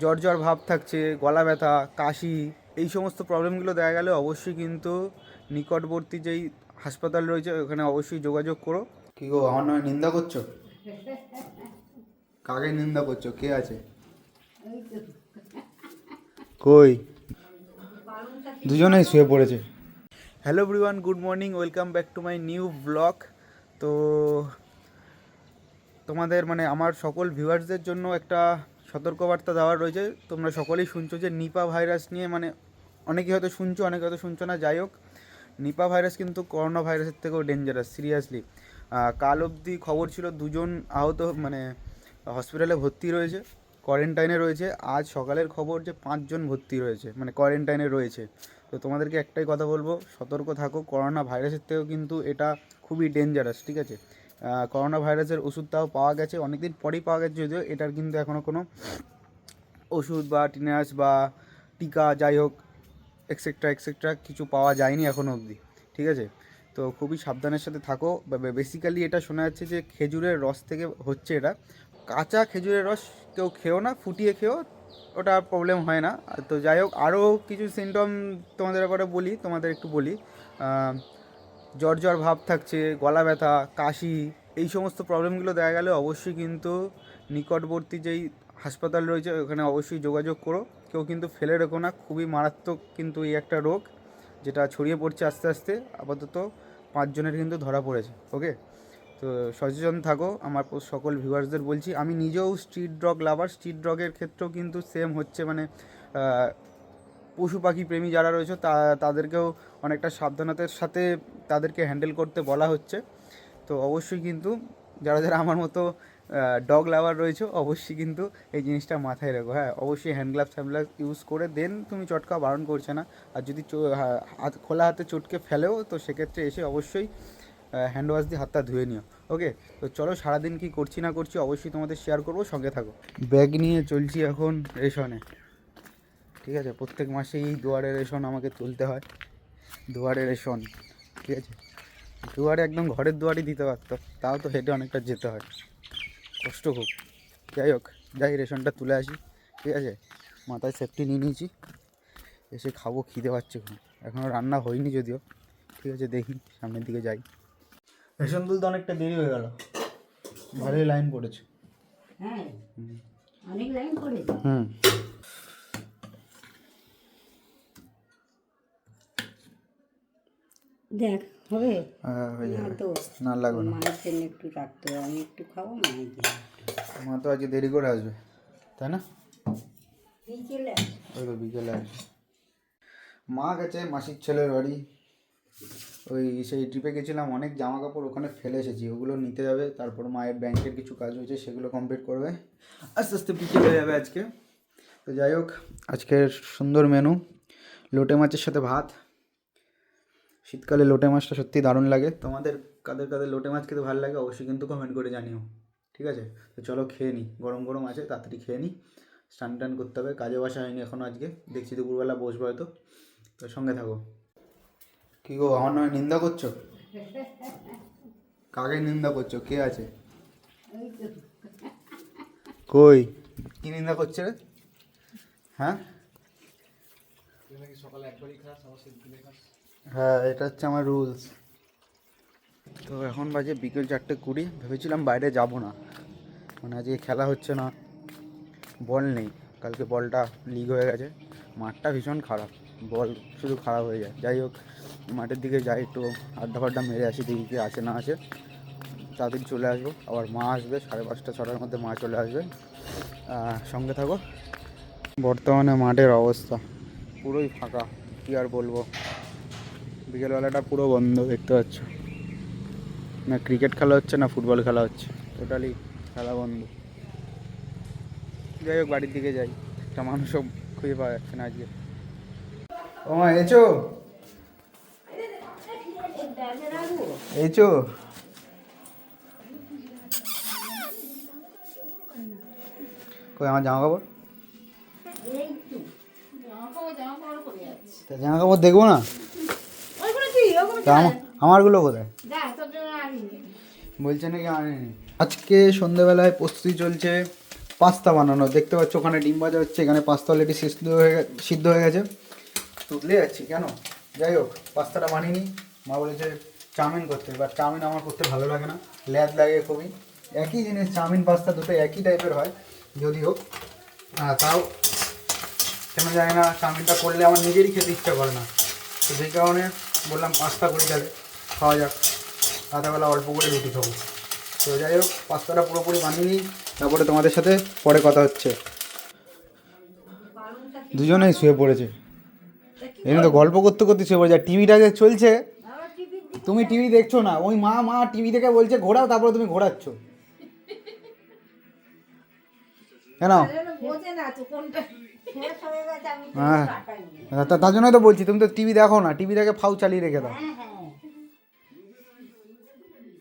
জ্বর জ্বর ভাব থাকছে গলা ব্যথা কাশি এই সমস্ত প্রবলেমগুলো দেখা গেলে অবশ্যই কিন্তু নিকটবর্তী যেই হাসপাতাল রয়েছে ওখানে অবশ্যই যোগাযোগ করো। কি গো আমার নামে নিন্দা করছ? কাকে নিন্দা করছ? কে আছে? কই? দুজনেই শুয়ে পড়েছে। Hello everyone good morning welcome back to my new blog তো তোমাদের মানে আমার সকল ভিউয়ার্সদের জন্য একটা সতর্কবার্তা দেওয়ার রয়েছে। তোমরা সকলেই শুনছো যে নিপা ভাইরাস নিয়ে মানে অনেকেই হয়তো শুনছো, অনেকে হয়তো শুনছো না। যাই হোক, নিপা ভাইরাস কিন্তু করোনা ভাইরাসের থেকেও ডেঞ্জারাস সিরিয়াসলি কাল অবধি খবর ছিল দুজন আহত মানে হসপিটালে ভর্তি রয়েছে কোয়ারেন্টাইনে রয়েছে। আজ সকালের খবর যে পাঁচজন ভর্তি রয়েছে মানে কোয়ারেন্টাইনে রয়েছে। তো তোমাদেরকে একটাই কথা বলব, সতর্ক থাকো। করোনা ভাইরাসের থেকেও কিন্তু এটা খুবই ডেঞ্জারাস ঠিক আছে? করোনা ভাইরাসের ওষুধটাও পাওয়া গেছে। অনেকদিন পরেই পাওয়া গেছে যদিও এটার কিন্তু এখনও কোনো ওষুধ বা টিনাস বা টিকা যাই হোক এক্সেট্রা এক্সেট্রা কিছু পাওয়া যায়নি এখনও অবধি। ঠিক আছে? তো খুবই সাবধানের সাথে থাকো। বেসিক্যালি এটা শোনা যাচ্ছে যে খেজুরের রস থেকে হচ্ছে এটা। কাঁচা খেজুরের রস কেউ খেও না, ফুটিয়ে খেও ওটা প্রবলেম হয় না। তো যাই হোক আরও কিছু সিমটম তোমাদের ব্যাপারে বলি, তোমাদের একটু বলি। জ্বর জ্বর ভাব থাকছে, গলা ব্যথা, কাশি, এই সমস্ত প্রবলেমগুলো দেখা গেলে অবশ্যই কিন্তু নিকটবর্তী যেই হাসপাতাল রয়েছে ওখানে অবশ্যই যোগাযোগ করো। কেউ কিন্তু ফেলে রেখো না, খুবই মারাত্মক কিন্তু এই একটা রোগ যেটা ছড়িয়ে পড়ছে আস্তে আস্তে, আপাতত পাঁচজনের কিন্তু ধরা পড়েছে ওকে তো সচেতন থাকো, আমার সকল ভিউয়ার্সদের বলছি, আমি নিজেও স্ট্রিট ড্রগ লাভার স্ট্রিট ড্রগের ক্ষেত্রেও কিন্তু সেম হচ্ছে মানে পশু পাখি প্রেমী যারা রয়েছে, তা, তাদেরকেও অনেকটা সাবধানতার সাথে তাদেরকে হ্যান্ডেল করতে বলা হচ্ছে। তো অবশ্যই কিন্তু যারা যারা আমার মতো ডগ লাভার রয়েছে, অবশ্যই কিন্তু এই জিনিসটা মাথায় রাখো। হ্যাঁ অবশ্যই hand gloves hand gloves use করে দেন, তুমি চটকা বারণ করছে না। আর যদি হাত, খোলা হাতে চটকে ফেলেও, তো সেক্ষেত্রে এসে অবশ্যই হ্যান্ড ওয়াশ দিয়ে হাতটা ধুয়ে নিও। ওকে? তো চলো, সারাদিন কি করছি না করছি অবশ্যই তোমাদের শেয়ার করব, সঙ্গে থাকো। ব্যাগ নিয়ে চলছি এখন রেশনে। ঠিক আছে? প্রত্যেক মাসে এই দুয়ারে রেশন আমাকে তুলতে হয়। দুয়ারে রেশন ঠিক আছে? দুয়ারে একদম ঘরের দুয়ারই দিতে পারতো তাও তো হেঁটে অনেকটা যেতে হয়। কষ্ট খুব। যাই হোক যাই রেশনটা তুলে আসি ঠিক আছে? মাথায় সেফটি নিয়ে নিয়েছি। এসে খাব খিদে পাচ্ছে খুব। এখনও রান্না হয়নি যদিও ঠিক আছে? দেখি সামনের দিকে যাই। রেশন তুলতে অনেকটা দেরি হয়ে গেল। ভালোই লাইন পড়েছে। হ্যাঁ। অনেক লাইন পড়েছে। হুম। দেখ হবে? হ্যাঁ, হয়ে না যাবে। তো না লাগবে না। মায়ের জন্য একটু রাখতে হবে আমি একটু খাব মায়ের জন্য মা তো আজকে দেরি করে আসবে তাই না? বিকেলে। ওই তো বিকেলে আসবে। মা গেছে মাসির ছেলের বাড়ি। ওই সেই ট্রিপে গেছিলাম অনেক জামা কাপড় ওখানে ফেলে এসেছি। ওগুলো নিতে যাবে তারপর মায়ের ব্যাংকের কিছু কাজ হয়েছে সেগুলো কমপ্লিট করবে। আস্তে আস্তে বিকেল হয়ে যাবে আজকে। তো যাই হোক আজকের সুন্দর মেনু লোটে মাছের সাথে ভাত। শীতকালে লোটে মাছটা সত্যি দারুণ লাগে। তোমাদের কাদের কাদের লোটে মাছ খেতে ভালো লাগে অবশ্যই কিন্তু কমেন্ট করে জানিও। ঠিক আছে? তো চলো খেয়ে নিই গরম গরম আছে, তাড়াতাড়ি খেয়ে নিই স্নান টান করতে হবে কাজে বাসা হয়নি এখনও আজকে। দেখছি দুপুরবেলা বসবো হয়তো। তো সঙ্গে থাকো। কি গো, আমার নয় নিন্দা করছ? কাকে নিন্দা করছ? কে আছে? কই? কি নিন্দা করছে রে? হ্যাঁ? হ্যাঁ এটা হচ্ছে আমার রুলস তো এখন বাজে বিকেল চারটে কুড়ি। ভেবেছিলাম বাইরে যাব না। মানে আজকে খেলা হচ্ছে না। বল নেই। কালকে বলটা লিক হয়ে গেছে। মাঠটা ভীষণ খারাপ। বল শুধু খারাপ হয়ে যায়। যাই হোক, মাঠের দিকে যাই, একটু আড্ডা ফাড্ডা মেরে আসি, দেখি কি আছে না আছে তাড়াতাড়ি চলে আসব। আবার মা আসবে, সাড়ে পাঁচটা, ছটার মধ্যে মা চলে আসবে। সঙ্গে থাকো। বর্তমানে মাঠের অবস্থা পুরোই ফাঁকা। কী আর বলব? বিকেলবেলাটা পুরো বন্ধ দেখতে পাচ্ছ। না ক্রিকেট খেলা হচ্ছে না ফুটবল খেলা হচ্ছে। টোটালি খেলা বন্ধ। যাই হোক বাড়ির দিকে যাই। একটা মানুষও খুঁজে পাওয়া যাচ্ছে না আজকে। ও মা এছো এছো কই আমার জামা কাপড় জামা কাপড় দেখব না? তা আমার আমারগুলো কোথায়? বলছে নাকি আনেনি আজকে সন্ধ্যেবেলায় প্রস্তুতি চলছে পাস্তা বানানো। দেখতে পাচ্ছ ওখানে ডিম ভাজা হচ্ছে এখানে পাস্তা অলরেডি সিদ্ধ হয়ে সিদ্ধ হয়ে গেছে। তুলে যাচ্ছি কেন? যাই হোক পাস্তাটা বানিয়ে মা বলেছে চাউমিন করতে। এবার চাউমিন আমার করতে ভালো লাগে না। ল্যাদ লাগে খুবই। একই জিনিস চাউমিন পাস্তা দুটো একই টাইপের হয় যদিও তাও কেন জানি না চাউমিনটা করলে আমার নিজেরই খেতে ইচ্ছা করে না। তো সেই কারণে বললাম পাস্তা করে যাবে, খাওয়া যাক। রাতেবেলা অল্প করে রুটি খাব। তো যাই হোক, পাস্তাটা পুরোপুরি বানিয়ে নিই, তারপরে তোমাদের সাথে পরে কথা হচ্ছে। দুজনেই শুয়ে পড়েছে। এমনি তো গল্প করতে করতে শুয়ে পড়েছে। টিভিটা যে চলছে, তুমি টিভি দেখছ না? ওই মা মা টিভি দেখে বলছে, ঘোরাও, তারপরে তুমি ঘোরাচ্ছ। কেন? হয়ে। তার জন্যই তো বলছি তুমি তো টিভি দেখো না টিভি দেখে ফাউ চালিয়ে রেখে দাও। হ্যাঁ হ্যাঁ।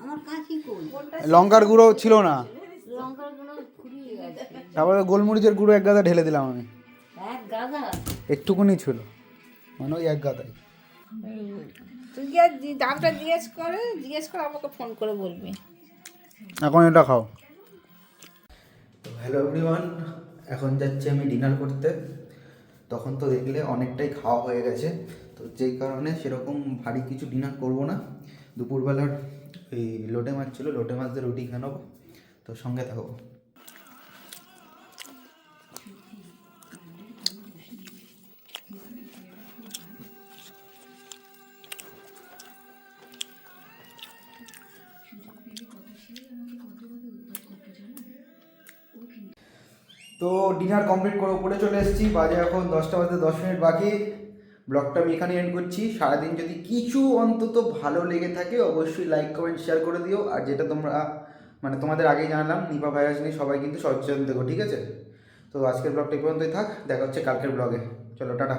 আমার কাশি কই? লঙ্কার গুঁড়ো ছিল না। তারপরে গোলমরিচের গুঁড়ো এক গাদা ঢেলে দিলাম আমি। একটুকুনি ছিল মানে ওই এক গাদাই। তুই দামটা জিজ্ঞেস করে জিজ্ঞেস করে আমাকে ফোন করে বলবি। এখন এটা খাও। হ্যালো এভরিওয়ান এখন যাচ্ছি আমি ডিনার করতে। তখন তো দেখলে অনেকটাই খাওয়া হয়ে গেছে। তো যেই কারণে সেরকম ভারী কিছু ডিনার করব না। দুপুরবেলার এই লোটে মাছ ছিল, লোটে মাছদের রুটি খেয়ে নেব। তো সঙ্গে থাকব। তো ডিনার কমপ্লিট করে উপরে চলে এসেছি, বাজে এখন দশটা বাজতে দশ মিনিট বাকি। ব্লগটা আমি এখানে এন্ড করছি। সারাদিন যদি কিছু অন্তত ভালো লেগে থাকে, অবশ্যই লাইক কমেন্ট শেয়ার করে দিও। আর যেটা তোমরা মানে তোমাদের আগেই জানালাম নিপা ভাইরাস নিয়ে সবাই কিন্তু সচেতন থেকো, ঠিক আছে? তো আজকের ব্লগটা এই পর্যন্তই থাক, দেখা হচ্ছে কালকের ব্লগে। চলো, টাটা।